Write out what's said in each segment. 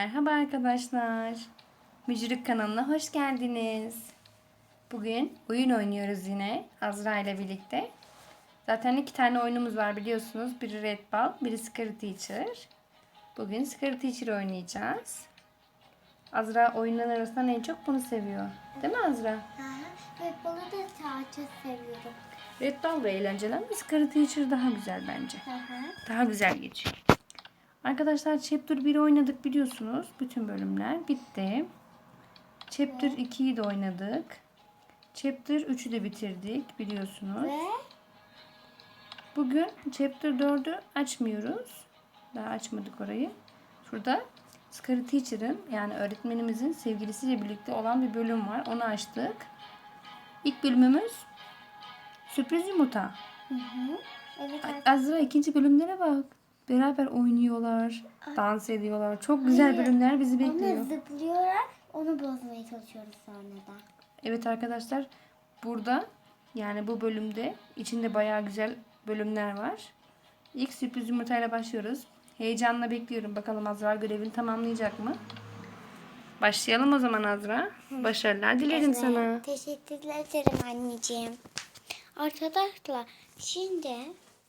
Merhaba arkadaşlar. Mücürük kanalına hoş geldiniz. Bugün oyun oynuyoruz yine Azra ile birlikte. Zaten iki tane oyunumuz var biliyorsunuz. Biri Red Ball, biri Scary Teacher. Bugün Scary Teacher oynayacağız. Azra oyunların arasından en çok bunu seviyor. Değil mi Azra? Ve balı da sadece seviyorum. Red Ball da eğlenceli ama Scary Teacher daha güzel bence. Daha güzel geçiyor. Arkadaşlar Chapter 1'i oynadık biliyorsunuz. Bütün bölümler bitti. Chapter 2'yi de oynadık. Chapter 3'ü de bitirdik biliyorsunuz. Ve Bugün Chapter 4'ü açmıyoruz. Daha açmadık orayı. Şurada Scary Teacher'ın yani öğretmenimizin sevgilisiyle birlikte olan bir bölüm var. Onu açtık. İlk bölümümüz sürpriz yumurta. hı hı. Evet Azra ikinci bölümlere bak. Beraber oynuyorlar, dans ediyorlar. Çok güzel Hayır. bölümler bizi onu bekliyor. zıplıyorlar. Onu bozmaya çalışıyoruz sonradan. Evet arkadaşlar burada yani bu bölümde içinde bayağı güzel bölümler var. İlk sürpriz yumurtayla başlıyoruz. Heyecanla bekliyorum. Bakalım Azra görevini tamamlayacak mı? Başlayalım o zaman Azra. Başarılar dilerim sana. Teşekkürler ederim anneciğim. Arkadaşlar şimdi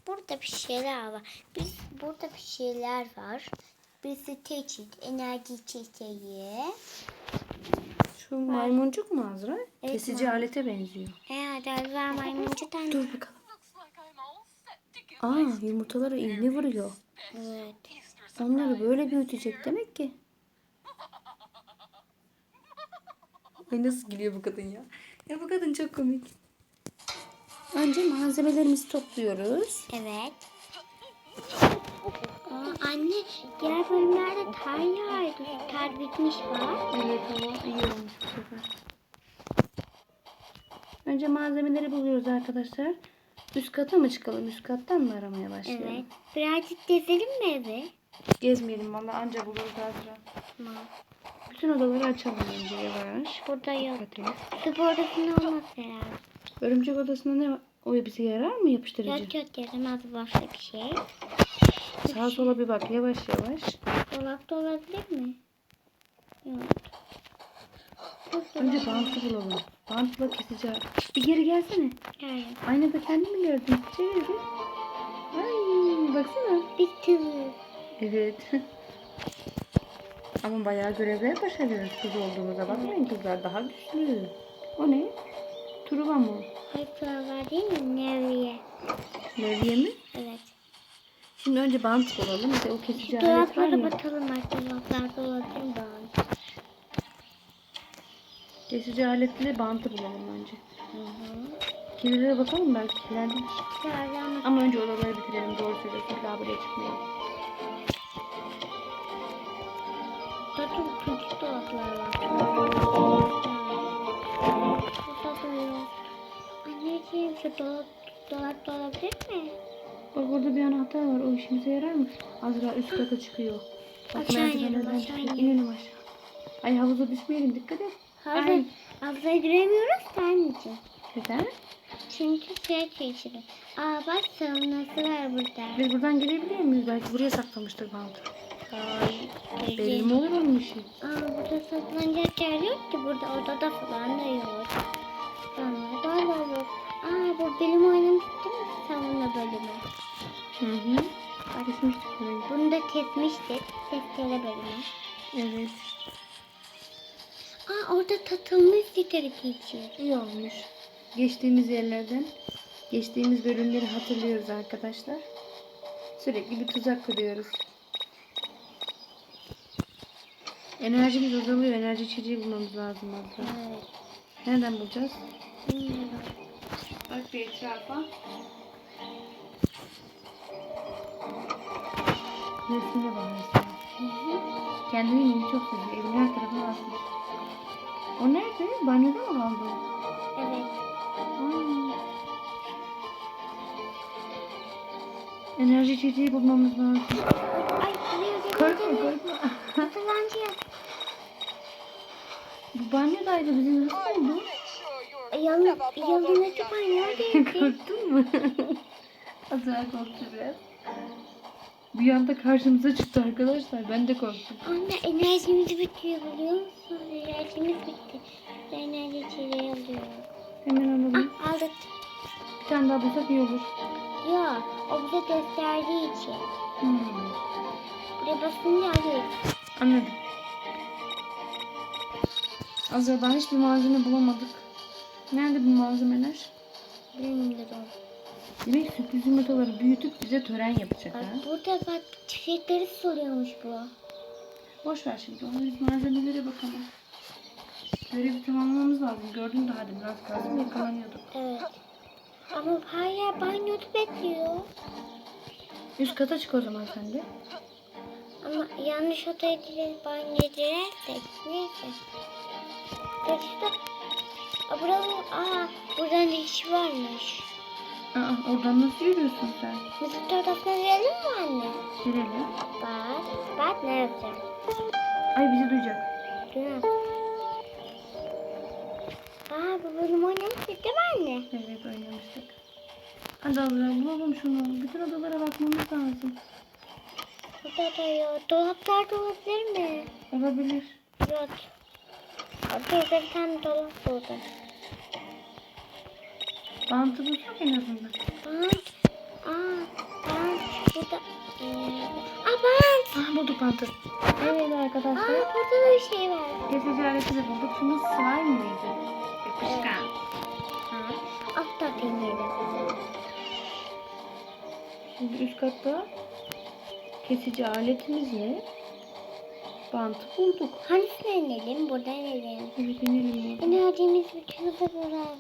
burada bir şeyler var. Biz burada bir şeyler var. Birisi teçhit, enerji çiçeği. Şu maymuncuk mu Azra? Evet, Kesici alete benziyor. Herhalde Azra maymuncudan. Dur bakalım. Aa yumurtalara iğne vuruyor. Evet. Onları böyle büyütecek demek ki. Ay nasıl gülüyor bu kadın ya? Ya bu kadın çok komik. Önce malzemelerimizi topluyoruz. Evet. Aa, anne diğer bölümlerde tar yağdı. Tar bitmiş var. Evet ama iyi olmuş bu sefer. Önce malzemeleri buluyoruz arkadaşlar. Üst kata mı çıkalım? Üst kattan mı aramaya başlayalım? Evet. Birazcık gezelim mi evi? Gezmeyelim valla anca buluruz Azra. Tamam. Bütün odaları açalım önce yavaş. Burada yok. Spor odasında olmaz herhalde. Örümcek odasında ne var? O bize yarar mı yapıştırıcı? Yok yok yaramaz başka bir şey. Sağa sola bir bak yavaş yavaş. Dolapta olabilir mi? Yok. Önce bantı bulalım. Bantla keseceğiz. Bir geri gelsene. Hayır. Aynada kendimi gördüm. Çevir bir. Ay baksana. Bitti. Evet. Ama bayağı görevler başarıyoruz kız olduğumuza bakmayın kızlar daha güçlü. O ne? Truva mı? Hyper var değil mi? Nevriye. Levye mi? Evet. Şimdi önce bant bulalım. Bir de o kesici alet var Dolaplara ya. bakalım olabilir mi bari? Kesici aletle bantı bulalım önce. Hı hı. Kililere bakalım belki kilerde. Çağıracağım. Ama önce odaları bitirelim. Doğru söylüyorsun. Daha buraya çıkmayalım. Zaten küçük dolaplar var. Dolap, dolapta olabilir mi? Bak orada bir anahtar var. O işimize yarar mı? Azra üst kata çıkıyor. Bak Aşağı inelim, aşağı inelim. Aşağı. Ay havuza düşmeyelim. Dikkat et. Ay. Abla giremiyoruz da anneciğim. Neden? Çünkü şey çeşidi. Aa bak savunması var burada. Biz buradan girebiliyor muyuz? Belki buraya saklamıştır bantı. Ay. Belli mi olur onun işi? Aa burada saklanacak yer yok ki. Burada odada falan da yok. Bu bölüm oynamıştık değil mi? Savunma bölümü. Hı hı. Kesmiştik burayı. Bunu da kesmiştik. Testere bölümü. Evet. Aa orada tatılmış sigara geçiyor. İyi olmuş. Geçtiğimiz yerlerden, geçtiğimiz bölümleri hatırlıyoruz arkadaşlar. Sürekli bir tuzak kuruyoruz. Enerjimiz azalıyor. Enerji içeceği bulmamız lazım abla. Evet. Nereden bulacağız? Bilmiyorum. Bak bir etrafa. Hı hı. Kendini yeni çok seviyor. Evin her tarafına asmış. O nerede? Banyoda mı kaldı? Evet. Aa. Enerji içeceği bulmamız lazım. Ay Korkma korkma. Hatırlancı. Bu banyodaydı bizim nasıl oldu? Yalın, yalın açıp ay neredeydi? Korktun mu? Azra korktu biraz. Bir anda karşımıza çıktı arkadaşlar. Ben de korktum. Anne enerjimiz bitiyor biliyor musun? Enerjimiz bitti. Enerji içeriye alıyor. Hemen alalım. Ah aldık. Bir tane daha bulsak iyi olur. Yok o bize gösterdiği için. Hmm. Buraya basınca alıyor. Anladım. Azra daha hiçbir malzeme bulamadık. Nerede bu malzemeler? Bilmiyorum. Demek sürpriz yumurtaları büyütüp bize tören yapacak Bak ha. burada bak çiçekleri soruyormuş bu. Boş ver şimdi biz malzemelere bakalım. Görevi tamamlamamız lazım. Gördün daha demin az kalsın yakalanıyorduk. Evet. Ama hala banyoda bekliyor. Üst kata çık o zaman sen de. Ama yanlış odaya direkt banyo girersek neyse. Kaçta? Aa, buranın, aa, buradan iş varmış. Aa, oradan nasıl yürüyorsun sen? Müzik odasına girelim mi anne? Girelim. Bak, bak ne yapacağım. Ay bizi duyacak. Duyar. Aa bu bölüm oynamıştık değil mi anne? Evet oynamıştık. Hadi Azra bulalım şunu. Bütün odalara bakmamız lazım. Burada da yok. Dolaplarda olabilir mi? Olabilir. Yok. Aa, Burada bir tane dolap buldum. Bantı bulsak en azından. Bant. Aa, bant. Burada. Ee, aa bant. Ah bulduk bantı. Evet Aa arkadaşlar. burada da bir şey var. Kesici aleti de bulduk. Şunu slime mıydı? Yapışkan. Ha. Altta deneyelim. Şimdi üst katta kesici aletimizle bantı bulduk. Hangisine inelim? Buradan inelim. Evet inelim. Enerjimiz bitiyor da buradan.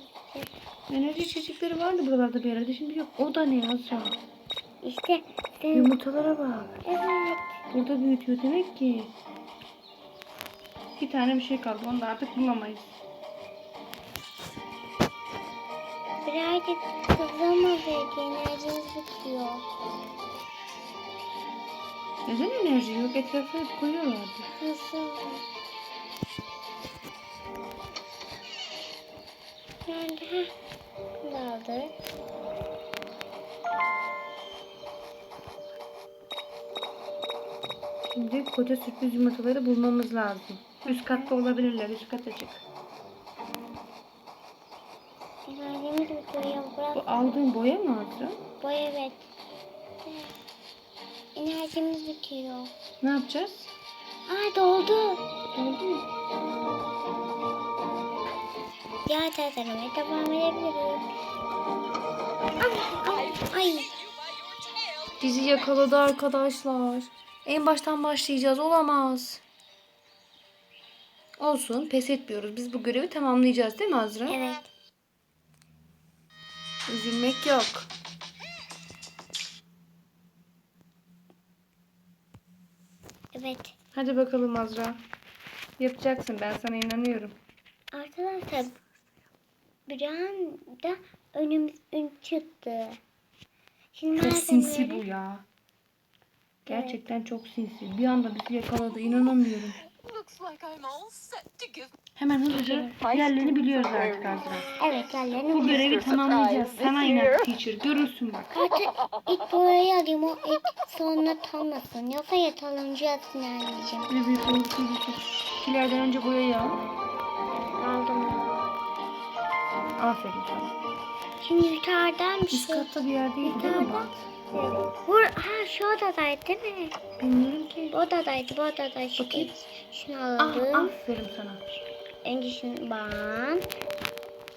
Enerji içecekleri vardı buralarda bir yerde. Şimdi yok. O da ne Azra? İşte sen... Yumurtalara bak. Evet. Burada büyütüyor demek ki. Bir tane bir şey kaldı. Onu da artık bulamayız. Birazcık hızlamadık. Enerjimiz bitiyor. Neden enerji yok? Etrafa hep koyuyorlardı. Nasıl? Nerede? Heh. Aldık. Şimdi koca sürpriz yumurtaları bulmamız lazım. Üst katta olabilirler. Üst kata çık. Enerjimiz bitiyor. Ya bırak. Bu aldığın boya mı Azra? Bu evet. Enerjimiz bitiyor. Ne yapacağız? Aa doldu. Oldu mu? Ya taramaya devam edebiliriz. Ay, ay, ay. Bizi yakaladı arkadaşlar. En baştan başlayacağız. Olamaz. Olsun. Pes etmiyoruz. Biz bu görevi tamamlayacağız değil mi Azra? Evet. Üzülmek yok. Evet. Hadi bakalım Azra. Yapacaksın. Ben sana inanıyorum. Arkadaşlar bir anda önümüz ün çıktı. Şimdi Çok sinsi bu ya. Gerçekten çok sinsi. Bir anda bizi yakaladı. İnanamıyorum. Looks like I'm all set to give Hemen hızlıca yerlerini biliyoruz artık Azra. Evet yerlerini Bu bu görevi tamamlayacağız. Sana inat teacher. Görürsün bak. Artık ilk boyayı alayım o ilk sonra tanmasın. Yoksa yakalanacağız anneciğim. Ne büyük olursa olsun. İkilerden önce boyayı al. Aldım. Aferin sana. Şimdi yukarıdan bir Üst şey. katta bir yerdeydi değil mi Yukarıda. bant? Vur, ha şu odadaydı değil mi? Bilmiyorum ki. Bu odadaydı bu odadaydı. Bakayım. şunu Ah, alalım. aferin sana. Önce şunu bant.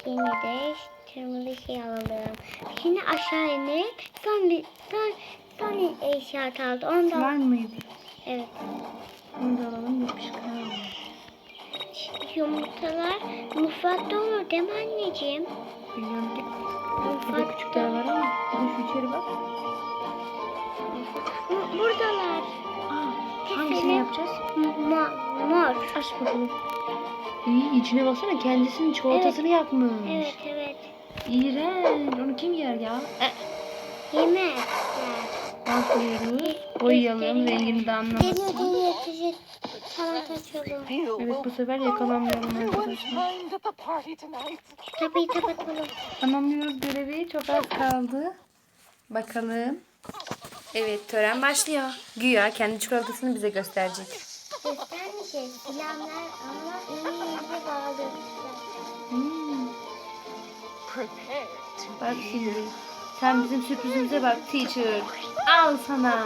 Şimdi de kırmızı şey alalım. Şimdi aşağı inip son bir son son eşya kaldı. Onu da Var mıydı? evet. Onu da alalım yapışkan. Yumurtalar mutfakta olur değil mi anneciğim? Bilmiyorum ki. Mutfakta. küçükler var ama. Şu içeri bak. Buradalar. Aa, hangisini yapacağız? Mor. Mor. Aç bakalım. İyi içine baksana kendisinin çikolatasını yapmış. Evet evet. İğrenç. Onu kim yer ya? Yemek. Bantlıyoruz. Boyayalım. Rengini de anlamasın. Evet bu sefer yakalanmayalım arkadaşlar. Tabii kapatalım. Tamamlıyoruz görevi. Çok az kaldı. Bakalım. Evet tören başlıyor. Güya kendi çikolatasını bize gösterecek. Göstermeyecek. Planlar ama iyi yerde bağlamışlar. Hmm, Prepare to bak şimdi. Sen bizim sürprizimize bak teacher. Al sana.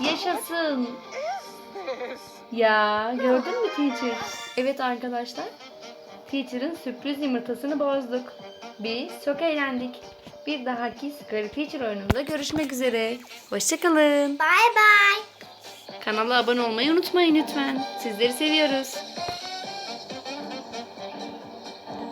Yaşasın. Ya gördün mü teacher? Evet arkadaşlar. Teacher'ın sürpriz yumurtasını bozduk. Biz çok eğlendik. Bir dahaki Scary Teacher oyununda görüşmek üzere. Hoşçakalın. Bye bye. Kanala abone olmayı unutmayın lütfen. Sizleri seviyoruz.